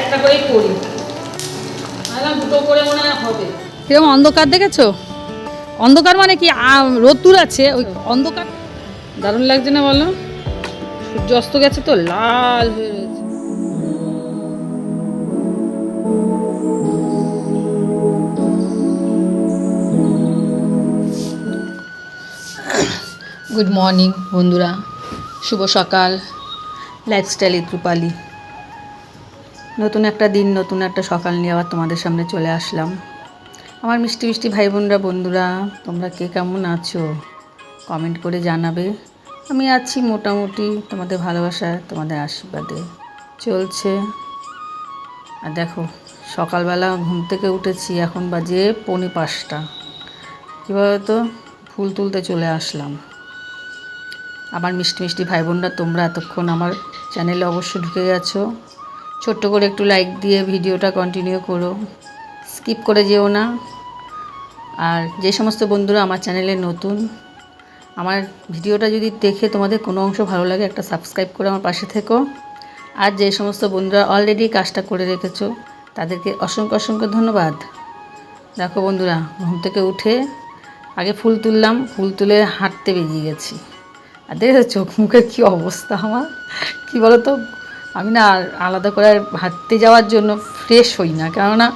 একটা করেই করি ভাবলাম দুটো করে মনে হবে। কীরকম অন্ধকার দেখেছ? অন্ধকার মানে কি? রোদ্দুর আছে ওই অন্ধকার? দারুণ লাগছে না বলো? সূর্য অস্ত গেছে তো লাল হয়ে রয়েছে। গুড মর্নিং বন্ধুরা। শুভ সকাল। লাইফস্টাইল রূপালি নতুন একটা দিন, নতুন একটা সকাল নিয়ে আবার তোমাদের সামনে চলে আসলাম। আমার মিষ্টি মিষ্টি ভাই বোনরা বন্ধুরা, তোমরা কে কেমন আছো? কমেন্ট করে জানাবে। আমি আছি মোটামুটি তোমাদের ভালোবাসায়, তোমাদের আশীর্বাদে। চলছে। আর দেখো, সকালবেলা ঘুম থেকে উঠেছি, এখন বাজে পৌনে পাঁচটা। কী বলতো? ফুল তুলতে চলে আসলাম। আমার মিষ্টি মিষ্টি ভাই বোনরা তোমরা এতক্ষণ আমার চ্যানেলে অবশ্যই ঢুকে গেছো। ছোট্ট করে একটু লাইক দিয়ে ভিডিওটা কন্টিনিউ করো। স্কিপ করে যেও না। আর যে সমস্ত বন্ধুরা আমার চ্যানেলে নতুন, আমার ভিডিওটা যদি দেখে তোমাদের কোনো অংশ ভালো লাগে, একটা সাবস্ক্রাইব করে আমার পাশে থেকো। আর যে সমস্ত বন্ধুরা অলরেডি কাজটা করে রেখেছো, তাদেরকে অসংখ্য অসংখ্য ধন্যবাদ। দেখো বন্ধুরা, ঘুম থেকে উঠে আগে ফুল তুললাম, ফুল তুলে হাঁটতে বেরিয়ে গেছি। আর দেখেছ চোখ মুখের কী অবস্থা আমার? কী বলো তো আমি না আর আলাদা করে হাঁটতে যাওয়ার জন্য ফ্রেশ হই না। কেননা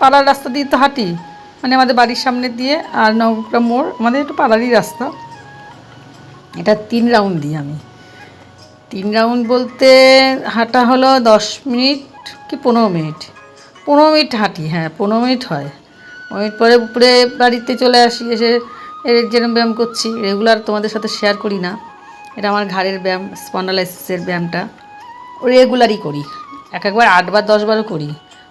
পাড়ার রাস্তা দিয়ে তো হাঁটি মানে আমাদের বাড়ির সামনে দিয়ে আর নবগ্রাম মোড়, আমাদের একটু পাড়ারই রাস্তা। এটা তিন রাউন্ড দিই আমি। তিন রাউন্ড বলতে হাঁটা হলো দশ মিনিট কি পনেরো মিনিট। পনেরো মিনিট হাঁটি হ্যাঁ পনেরো মিনিট হয়। পনেরো মিনিট পরে উপরে বাড়িতে চলে আসি, এসে এর যেরকম ব্যায়াম করছি, রেগুলার তোমাদের সাথে শেয়ার করি না। এটা আমার ঘাড়ের ব্যায়াম স্পন্ডালাইসিসের ব্যায়ামটা। রেগুলারই করি। এক একবার আটবার, দশবারও করি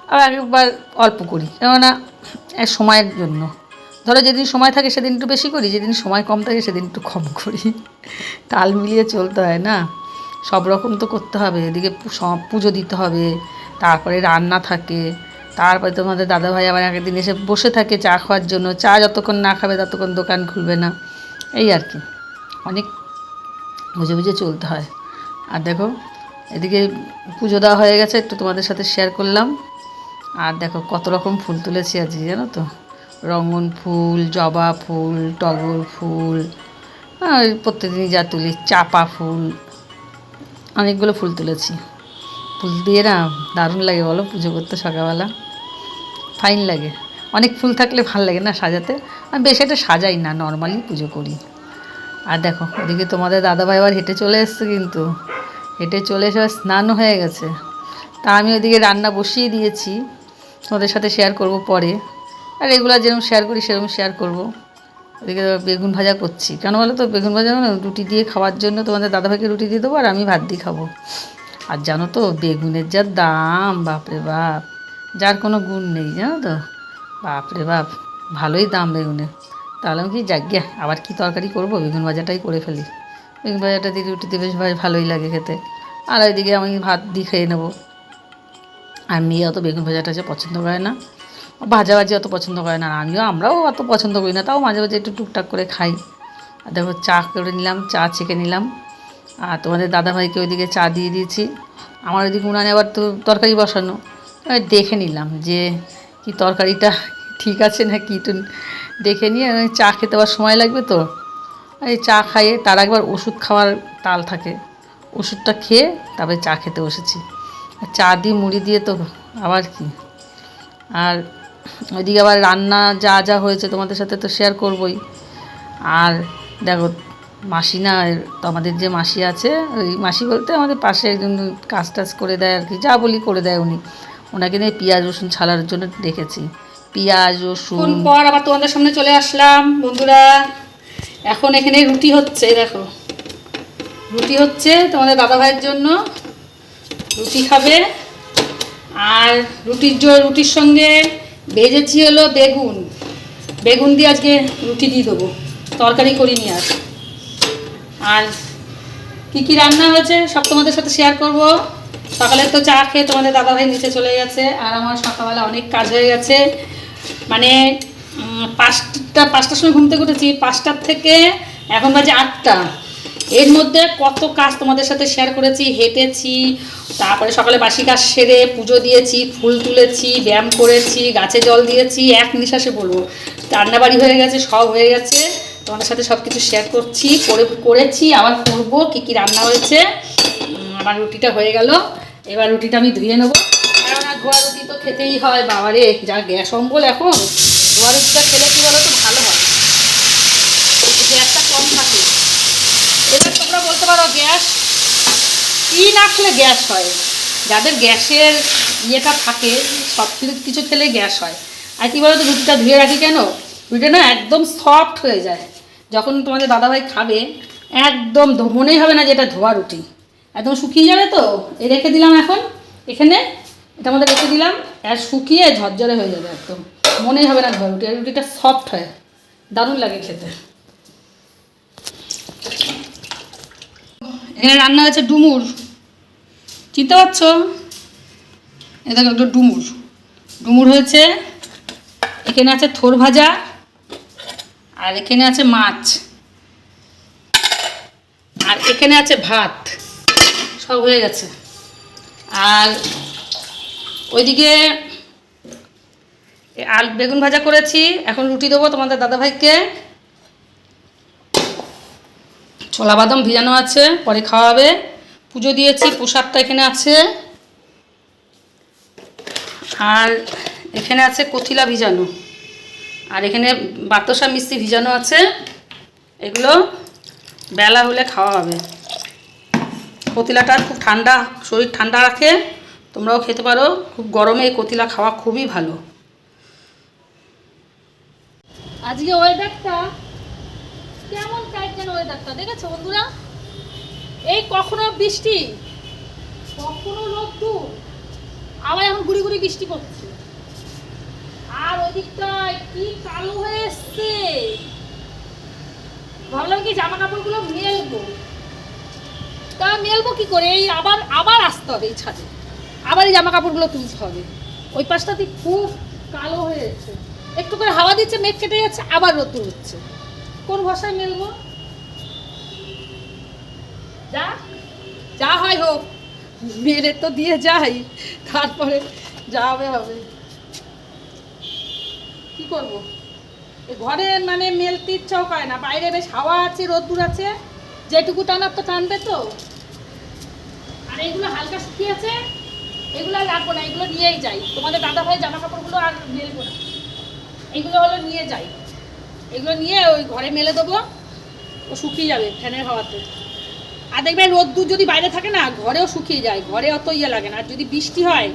আর এক একবার অল্প করি। কেননা সময়ের জন্য। ধরো যেদিন সময় থাকে সেদিন একটু বেশি করি, যেদিন সময় কম থাকে সেদিন একটু কম করি। তাল মিলিয়ে চলতে হয় না? সব রকম তো করতে হবে। এদিকে পুজো দিতে হবে, তারপরে রান্না থাকে, তারপরে তোমাদের দাদাভাই আবার একদিন এসে বসে থাকে চা খাওয়ার জন্য। চা যতক্ষণ না খাবে ততক্ষণ দোকান খুলবে না। এই আর কি। অনেক বুঝে বুঝে চলতে হয়। আর দেখো এদিকে পুজো দেওয়া হয়ে গেছে, একটু তোমাদের সাথে শেয়ার করলাম। আর দেখো কত রকম ফুল তুলেছি আজকে, জানো তো? রঙন ফুল, জবা ফুল, টগর ফুল আর প্রত্যেকদিনই যা তুলি, চাপা ফুল, অনেকগুলো ফুল তুলেছি। ফুল দিয়ে না দারুণ লাগে বলো, পুজো করতে সকালবেলা। ফাইন লাগে। অনেক ফুল থাকলে ভালো লাগে না সাজাতে? আমি বেশ একটা সাজাই না, নর্মালি পুজো করি। আর দেখো, ওদিকে তোমাদের দাদাভাই আবার হেঁটে চলে এসছে কিন্তু। হেঁটে চলে এসে স্নানও হয়ে গেছে। তা আমি ওদিকে রান্না বসিয়ে দিয়েছি। তোমাদের সাথে শেয়ার করব পরে। আর রেগুলার যেরকম শেয়ার করি, সেরকম শেয়ার করব। ওদিকে বেগুন ভাজা করছি। কেন বলো তো? বেগুন ভাজা না রুটি দিয়ে খাওয়ার জন্য তোমাদের দাদাভাইকে রুটি দিয়ে দেবো, আর আমি ভাত দিয়ে খাব। আর জানো তো, বেগুনের যা দাম, বাপরে বাপ। যার কোনো গুণ নেই, জানো তো? বাপরে বাপ, ভালোই দাম বেগুনের। তাহলে আমি কি যাগ্যা আবার কি তরকারি করব? বেগুন ভাজাটাই করে ফেলি। বেগুন ভাজাটা দিয়ে রুটিতে বেশ ভাই- ভালোই লাগে খেতে। আর ওইদিকে আমি ভাত দিয়ে খেয়ে নেব। আর মেয়ে অত বেগুন ভাজাটা যে পছন্দ করে না। ভাজা ভাজি অত পছন্দ করে না, আর আমিও আমরাও অত পছন্দ করি না, তাও মাঝে মাঝে একটু টুকটাক করে খাই। আর দেখো চা করে নিলাম, চা ছেঁকে নিলাম। আর তোমাদের দাদাভাইকে ওইদিকে চা দিয়ে দিয়েছি। আমার ওইদিকে উনানে আবার তো তরকারি বসানো। দেখে নিলাম যে কি তরকারিটা ঠিক আছে না কি একটু দেখে নিয়ে চা খেতে আবার সময় লাগবে তো? এই চা খাইয়ে তার একবার ওষুধ খাওয়ার তাল থাকে। ওষুধটা খেয়ে তারপরে চা খেতে বসেছি। আর চা দিয়ে মুড়ি দিয়ে তো আবার কি? আর ওইদিকে আবার রান্না যা যা হয়েছে তোমাদের সাথে তো শেয়ার করবই। আর দেখো, মাসি না তো আমাদের যে মাসি আছে, ওই মাসি বলতে আমাদের পাশে একজন কাজ টাজ করে দেয় আর কি, যা বলি করে দেয় উনি। ওনাকে নিয়ে পেঁয়াজ, রসুন ছাড়ার জন্য ডেকেছি পেঁয়াজ, রসুন পর আবার তোমাদের সামনে চলে আসলাম, বন্ধুরা। এখন এখানে রুটি হচ্ছে দেখো। রুটি হচ্ছে তোমাদের দাদা ভাইয়ের জন্য। রুটি খাবে। আর রুটির জো- রুটির সঙ্গে ভেজেছি হলো বেগুন। বেগুন দিয়ে আজকে রুটি দিয়ে দেবো। তরকারি করিনি আর। আর কী কী রান্না হয়েছে সব তোমাদের সাথে শেয়ার করব। সকালে তো চা খেয়ে তোমাদের দাদাভাই নিচে চলে গেছে। আর আমার সকালবেলা অনেক কাজ হয়ে গেছে। মানে পাঁচটা, পাঁচটার সময় ঘুম থেকে উঠেছি পাঁচটার থেকে এখন বাজে আটটা। এর মধ্যে কত কাজ তোমাদের সাথে শেয়ার করেছি, হেঁটেছি, তারপরে সকালে বাসি কাজ সেরে পুজো দিয়েছি, ফুল তুলেছি, ব্যায়াম করেছি, গাছে জল দিয়েছি, এক নিঃশ্বাসে বলব। রান্নাবাড়ি হয়ে গেছে, সব হয়ে গেছে। তোমাদের সাথে সব কিছু শেয়ার করছি, করে, করেছি। আবার করব, কী কী রান্না হয়েছে? আমার রুটিটা হয়ে গেল। এবার রুটিটা আমি ধুয়ে নেব। কেননা ধোয়া রুটি তো খেতেই হয়, বাবারে, যা গ্যাস অম্বল এখন। রুটিটা খেলে কি বলো তো ভালো হয় গ্যাসটা কম থাকে। এবার তোমরা বলতে পারো গ্যাস, কি না খেলে গ্যাস হয়? যাদের গ্যাসের ইয়েটা থাকে, সব কিছু খেলে গ্যাস হয়। আর কি বলো তো রুটিটা ধুয়ে রাখি কেন? রুটিটা না একদম সফট হয়ে যায়। যখন তোমাদের দাদাভাই খাবে, একদম মনেই হবে না যে এটা ধোয়া রুটি। একদম শুকিয়ে যাবে তো? এ রেখে দিলাম এখন। এখানে এটা আমাদের রেখে দিলাম। আর শুকিয়ে ঝরঝরে হয়ে যাবে একদম। মনেই হবে না রুটি আর রুটিটা সফট হয়। দারুণ লাগে খেতে। এখানে রান্না হয়েছে ডুমুর। চিনতে পারছ? এ দেখো একটা ডুমুর। ডুমুর হয়েছে, এখানে আছে থোর ভাজা, আর এখানে আছে মাছ। আর এখানে আছে ভাত। সব হয়ে গেছে। আর ওইদিকে আল বেগুন ভাজা করেছি, এখন রুটি দেবো তোমাদের দাদাভাইকে। ছোলা বাদাম ভিজানো আছে, পরে খাওয়াবে। পুজো দিয়েছি, প্রসাদটা এখানে আছে। আর এখানে আছে কথিলা ভিজানো। আর এখানে বাতাসা মিষ্টি ভিজানো আছে। এগুলো বেলা হলে খাওয়া হবে। কতিলাটা খুব ঠান্ডা, শরীর ঠান্ডা রাখে, তোমরাও খেতে পারো। খুব গরমে এই কতিলা খাওয়া খুবই ভালো। আজকে ওয়েদারটা কেমন টাইপের ওয়েদারটা দেখেছ বন্ধুরা? এই কখনো বৃষ্টি, কখনো রোদ্দুর, আবার এখন গুড়ি গুড়ি বৃষ্টি পড়ছে। আর ওদিকটায় কি কালো হয়ে এসছে? ভাবলাম কি জামা কাপড়গুলো মেলবো। তা মেলবো কি করে? এই আবার আবার আসতে হবে এই ছাদে। আবার এই জামা কাপড়গুলো তুলতে হবে। ওই পাশটাতে খুব কালো হয়ে যাচ্ছে একটু করে হাওয়া দিচ্ছে, মেঘ কেটে যাচ্ছে, আবার রোদ্দুর হচ্ছে কোন ভাষায় মেলবো? যা যা হয় হোক, মেরে তো দিয়ে যাই, তারপরে যা হবে হবে। কি করব? ঘরে মানে মেলতে ইচ্ছাও করে না, বাইরে বেশ হাওয়া আছে, রোদ্দুর আছে, যেটুকু টানার তো টানবে তো। আর এইগুলো হালকা শুকিয়ে আছে, এগুলো আর রাখব না, এগুলো নিয়েই যাই। তোমাদের দাদা ভাই জামা কাপড়গুলো আর মেলবো না। এগুলো হলো নিয়ে যাই। এগুলো নিয়ে ওই ঘরে মেলে দেবো, ও শুকিয়ে যাবে ফ্যানের হাওয়াতে। আর দেখবেন রোদ্দুর যদি বাইরে থাকে না, ঘরেও শুকিয়ে যায়, ঘরে অত ইয়ে লাগে না। আর যদি বৃষ্টি হয়,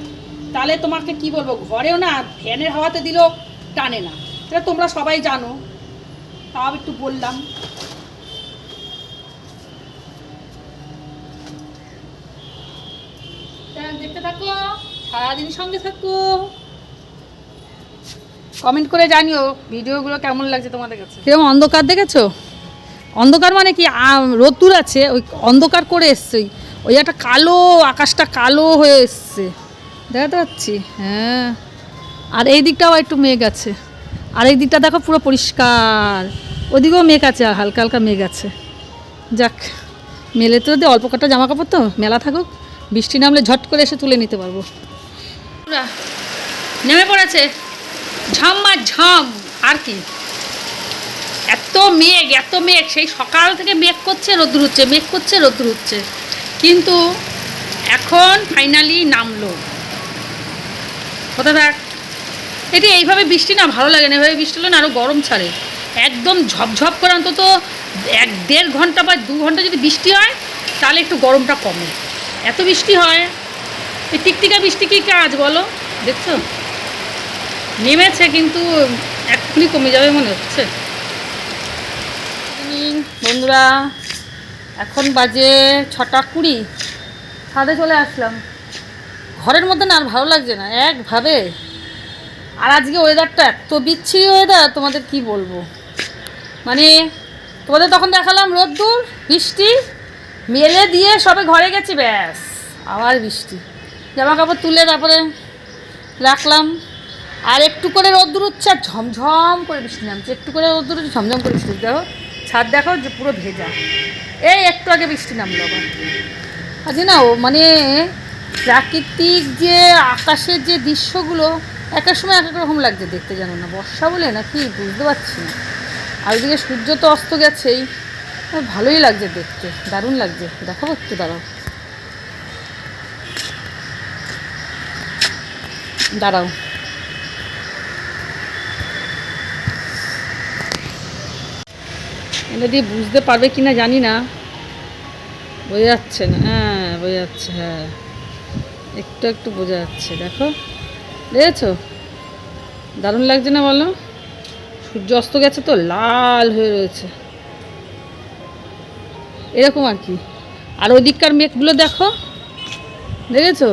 তাহলে তোমাকে কি বলব, ঘরেও না ফ্যানের হাওয়াতে দিলেও টানে না। সেটা তোমরা সবাই জানো। তাও একটু বললাম। দেখতে থাকো, সারাদিন সঙ্গে থাকো। কমেন্ট করে জানিও ভিডিওগুলো কেমন লাগছে তোমাদের কাছে? কীরকম অন্ধকার দেখেছ? অন্ধকার মানে কি? রোদ্দুর আছে ওই অন্ধকার করে এসছে। ওই- একটা কালো আকাশটা কালো হয়ে এসছে। দেখাতে পাচ্ছি? হ্যাঁ। আর এই দিকটাও একটু মেঘ আছে। আর এই দিকটা দেখো পুরো পরিষ্কার। ওদিকেও মেঘ আছে আর হালকা হালকা মেঘ আছে। যাক মেলে তো দিয়ে অল্প কটা জামা কাপড় তো মেলা থাকুক। বৃষ্টি নামলে ঝট করে এসে তুলে নিতে পারব। নেমে পড়েছে। ঝাম্মা ঝাম আর কি। এত মেঘ এত মেঘ। সেই সকাল থেকে মেঘ করছে, রোদ্দুর হচ্ছে, মেঘ করছে, রোদ্দুর হচ্ছে। কিন্তু এখন ফাইনালি নামলো। কোথায় থাক? এটি এইভাবে বৃষ্টি না, ভালো লাগে না। এভাবে বৃষ্টি হলে না আরও গরম ছাড়ে। একদম ঝপঝপ করে অন্তত এক দেড় ঘণ্টা বা দু ঘণ্টা যদি বৃষ্টি হয়, তাহলে একটু গরমটা কমে। এত বৃষ্টি হয়। এই টিকটিকা বৃষ্টি কী কাজ বলো? দেখছ? নেমেছে কিন্তু এক্ষুনি কমে যাবে মনে হচ্ছে। বন্ধুরা, এখন বাজে ছটা কুড়ি। ছাদে চলে আসলাম। ঘরের মধ্যে না আর ভালো লাগছে না, একভাবে। আর আজকে ওয়েদারটা এত বিচ্ছিরি ওয়েদার তোমাদের কি বলব? মানে তোমাদের তখন দেখালাম রোদ্দুর, বৃষ্টি, মেলে দিয়ে সবে ঘরে গেছি, ব্যাস, আবার বৃষ্টি। জামা কাপড় তুলে তারপরে রাখলাম। আর একটু করে রোদ্দুর হচ্ছে আর ঝমঝম করে বৃষ্টি নামছে। একটু করে রোদ্দুর হচ্ছে ঝমঝম করে বৃষ্টি দেখো, ছাদ দেখো যে পুরো ভেজা। এই একটু আগে বৃষ্টি নামলো আবার। আজ না, ও মানে প্রাকৃতিক যে আকাশের যে দৃশ্যগুলো, এক এক সময় এক এক রকম লাগছে দেখতে জানো না। বর্ষা বলে নাকি? বুঝতে পারছি না। আর ওইদিকে সূর্য তো অস্ত গেছেই। ভালোই লাগছে দেখতে। দারুণ লাগছে। দেখাবো একটু, দাঁড়াও। দাঁড়াও। এটা দিয়ে বুঝতে পারবে কি না জানি না। বোঝা যাচ্ছে না। হ্যাঁ বোঝা যাচ্ছে হ্যাঁ। একটু একটু বোঝা যাচ্ছে, দেখো। দেখেছ? দারুণ লাগছে না বলো? সূর্য অস্ত গেছে তো, লাল হয়ে রয়েছে। এরকম আর কি। আর ওদিককার মেঘগুলো দেখো। দেখেছ?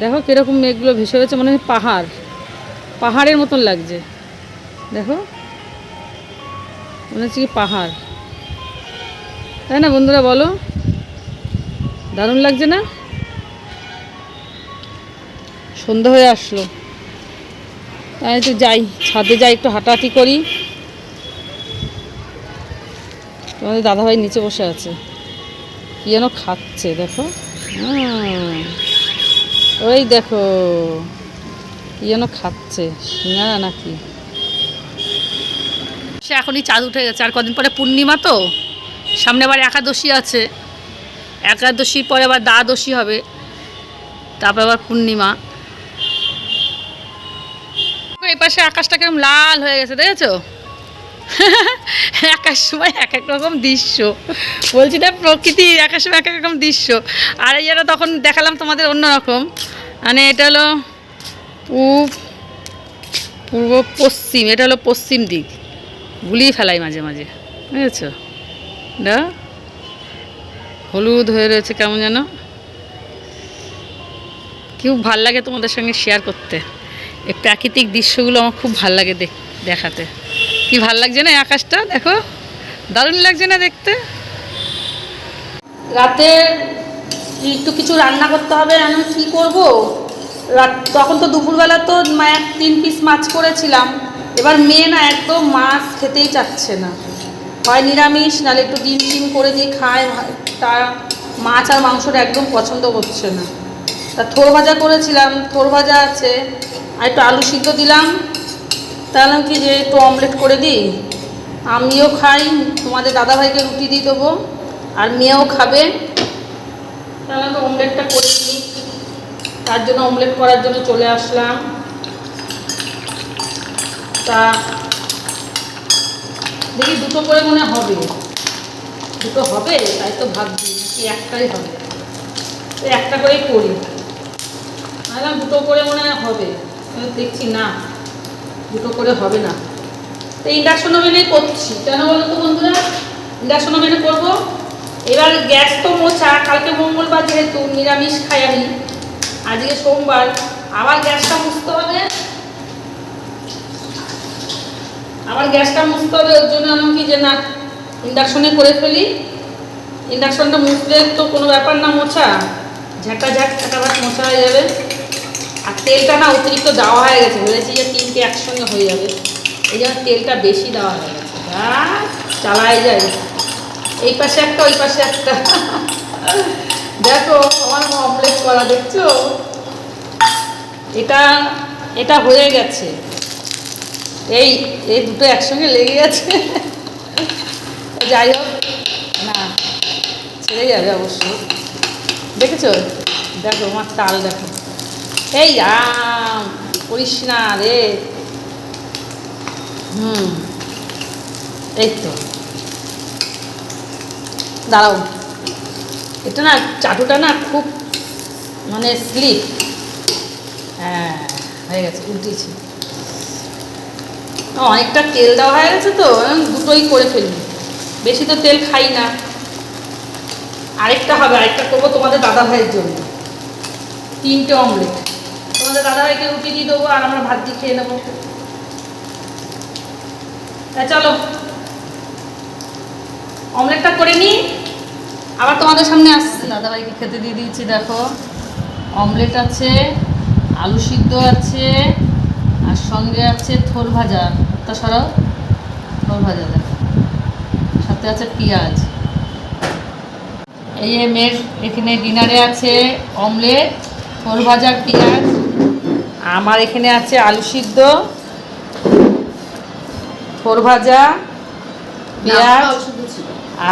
দেখো কীরকম মেঘগুলো ভেসে রয়েছে, মনে হয় পাহাড়। পাহাড়ের মতন লাগছে। দেখো। মনে হচ্ছে কি পাহাড়। তাই না বন্ধুরা বলো? দারুণ লাগছে না? সন্ধ্যা হয়ে আসলো। তাই একটু যাই, ছাদে যাই, একটু হাঁটাহাঁটি করি। তোমাদের দাদাভাই নিচে বসে আছে। কি যেন খাচ্ছে, দেখো। ওই দেখো, কি যেন খাচ্ছে, সিঙ্গারা নাকি? সে এখনই চাঁদ উঠে গেছে। আর কদিন পরে পূর্ণিমা তো? সামনে আবার একাদশী আছে। একাদশীর পরে আবার দ্বাদশী হবে। তারপর আবার পূর্ণিমা। এই পাশে আকাশটা কীরকম লাল হয়ে গেছে, দেখেছ? এক এক সময় এক এক রকম দৃশ্য। বলছি না, প্রকৃতি এক সময় এক এক রকম দৃশ্য। আর এই যেটা তখন দেখালাম তোমাদের অন্যরকম মানে এটা হলো পূব, পূর্ব, পশ্চিম। এটা হলো পশ্চিম দিক। গুলিয়ে ফেলাই মাঝে মাঝে, বুঝেছ? না? হলুদ হয়ে রয়েছে কেমন যেন? খুব ভালো লাগে তোমাদের সঙ্গে শেয়ার করতে। এই প্রাকৃতিক দৃশ্যগুলো আমার খুব ভালো লাগে দেখ দেখাতে। কি ভালো লাগছে না আকাশটা? দেখো। দারুণ লাগছে না দেখতে? রাতে একটু কিছু রান্না করতে হবে আমি কি করব? রাত তখন তো দুপুরবেলা তো মায়ের তিন পিস মাছ করেছিলাম। এবার মেয়ে না একদম মাছ খেতেই চাচ্ছে না। হয় নিরামিষ, নাহলে একটু ডিম টিম করে দিয়ে খায়, তা মাছ আর মাংসটা একদম পছন্দ করছে না। তা থোর ভাজা করেছিলাম, থোর ভাজা আছে, আর একটু আলু সিদ্ধ দিলাম। তাহলে কি যে একটু অমলেট করে দিই। আমিও খাই, তোমাদের দাদাভাইকে রুটি দিয়ে দেবো, আর মেয়েও খাবে। তাহলে তো অমলেটটা করে দিই। তার জন্য অমলেট করার জন্য চলে আসলাম। তা দেখি দুটো করে মনে হবে। দুটো হবে, তাই তো ভাবছি কি একটাই হবে। তো একটা করেই করি। ভাবলাম দুটো করে মনে হবে। দেখছি না, দুটো করে হবে না। তো ইন্ডাকশন ওভেনেই করছি। কেন বলো তো বন্ধুরা? ইন্ডাকশন ওভেনে করব। এবার গ্যাস তো মোছা, কালকে মঙ্গলবার যেহেতু, নিরামিষ খাই আমি। আজকে সোমবার। আবার গ্যাসটা মুছতে হবে। আবার গ্যাসটা মুছতে হবে, ওর জন্য আমি কি যে না ইন্ডাকশনে করে ফেলি। ইন্ডাকশনটা মুছলে তো কোনো ব্যাপার না, মোছা। ঝাঁটা ঝাঁট ফাটাফাট মোছা হয়ে যাবে। আর তেলটা না অতিরিক্ত দেওয়া হয়ে গেছে, ভেবেছি যে তিনটে একসঙ্গে হয়ে যাবে। এই জন্য তেলটা বেশি দেওয়া হয়ে গেছে। চালাই যায়। এই পাশে একটা, ওই পাশে একটা। দেখো, আমার অমলেট করা, দেখছ? এটা এটা হয়ে গেছে। এই এই দুটো একসঙ্গে লেগে গেছে। যাই হোক, না, ছেড়ে যাবে অবশ্য। দেখেছ? দেখো, আমার তাল দেখো। এই আম করিস না রে। হুম, এই তো। দাঁড়াও। এটা না, চাটুটা না খুব মানে স্লিপ। হ্যাঁ হয়ে গেছে উল্টেছি অনেকটা তেল দেওয়া হয়ে গেছে তো দুটোই করে ফেলি। বেশি তো তেল খাই না। আরেকটা হবে, আরেকটা করব তোমাদের দাদা ভাইয়ের জন্য। তিনটে অমলেট। তোমাদের দাদা ভাইকে রুটি দিয়ে দেবো, আর আমরা ভাত দিয়ে খেয়ে নেব। তা চলো। অমলেটটা করে নিই। আবার তোমাদের সামনে আসছি। দাদাভাইকে খেতে দিয়ে দিয়েছি, দেখো। অমলেট আছে, আলু সিদ্ধ আছে, আর সঙ্গে আছে থোর ভাজা। তা সরাও থোর ভাজা দেখো সাথে আছে পেঁয়াজ। এই মেয়ের এখানে ডিনারে আছে অমলেট ফোর ভাজার পেঁয়াজ। আমার এখানে আছে আলু সিদ্ধ ফোর ভাজা পেঁয়াজ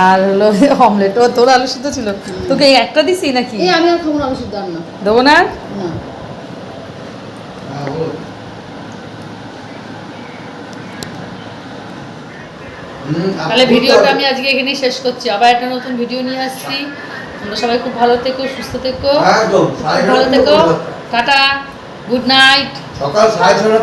আর হলো অমলেট। ও তোর আলু সিদ্ধ ছিল? তোকে একটা দিছি নাকি? আমি আর খাব না আমি না। দেবো না না তাহলে ভিডিওটা আমি আজকে এখানেই শেষ করছি। আবার একটা নতুন ভিডিও নিয়ে আসছি। তোমরা সবাই খুব ভালো থেকো সুস্থ থেকো। ভালো থেকো টাটা গুড নাইট। সকাল সাড়ে